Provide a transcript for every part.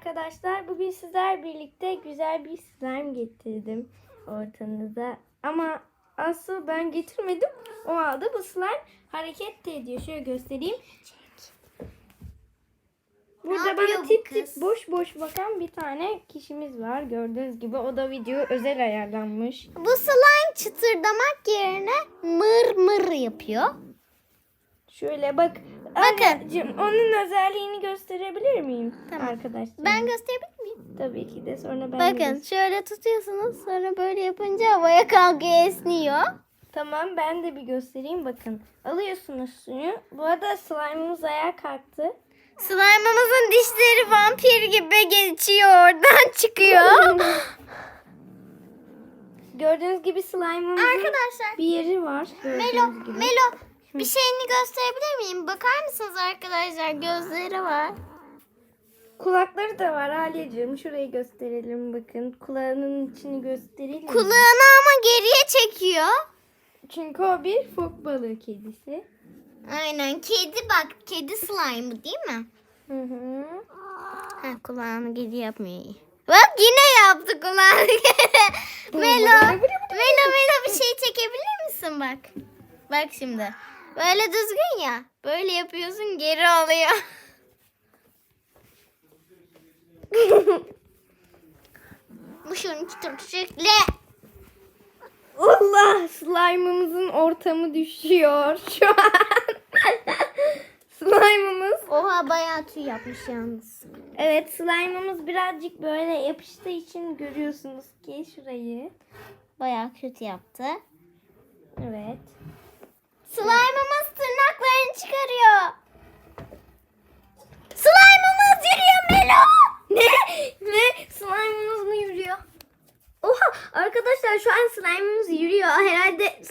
arkadaşlar. Bugün sizler birlikte güzel bir slime getirdim ortanıza. Ama asıl ben getirmedim. O aldı. Bu slime hareket de ediyor. Şöyle göstereyim. Burada bana tip tip boş boş bakan bir tane kişimiz var. Gördüğünüz gibi o da video özel ayarlanmış. Bu slime çıtırdamak yerine mır mır yapıyor. Şöyle bak. Bakın. Anneciğim, onun özelliğini gösterebilir miyim Tamam. arkadaşlar? Ben gösterebilir miyim? Tabii ki de sonra ben de Bakın göstereyim. şöyle tutuyorsunuz sonra böyle yapınca havaya kalkıyor esniyor. Tamam ben de bir göstereyim bakın. Alıyorsunuz suyu. Bu arada slime'ımız ayağa kalktı. Slime'ımızın dişleri vampir gibi geçiyor oradan çıkıyor. Gördüğünüz gibi slime'ımızın Arkadaşlar bir yeri var. Melo, Gördüğünüz gibi. Melo bir şeyini gösterebilir miyim? Bakar mısınız arkadaşlar gözleri var. Kulakları da var Alyacığım. Şurayı gösterelim bakın. Kulağının içini gösterelim. Kulağını ama geriye çekiyor. Çünkü o bir fok balığı kedisi. Aynen kedi bak kedi slime değil mi? Hı hı. Ha, kulağını geri yapmıyor. Bak yine yaptı kulağını geri. Melo, Melo, Melo bir şey çekebilir misin bak? Bak şimdi. Böyle düzgün ya. Böyle yapıyorsun geri alıyor. Bu şunun küçükle. Allah slime'ımızın ortamı düşüyor şu an. slime'ımız. Oha bayağı tüy yapmış yalnız. Evet slime'ımız birazcık böyle yapıştığı için görüyorsunuz ki şurayı. Bayağı kötü yaptı. Evet. Slime'ımız tırnaklarını çıkarıyor. Slime'ımız yürüyor Melo. Ne? Ne? Slime'ımız mı yürüyor? Oha arkadaşlar şu an slime'ımız yürüyor. Herhalde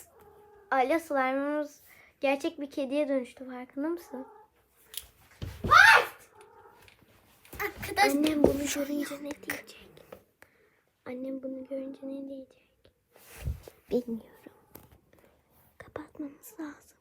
Ala slime'ımız gerçek bir kediye dönüştü farkında mısın? Arkadaşlar Annem bunu görünce ne diyecek? Annem bunu görünce ne diyecek? Bilmiyorum. Kapatmamız lazım.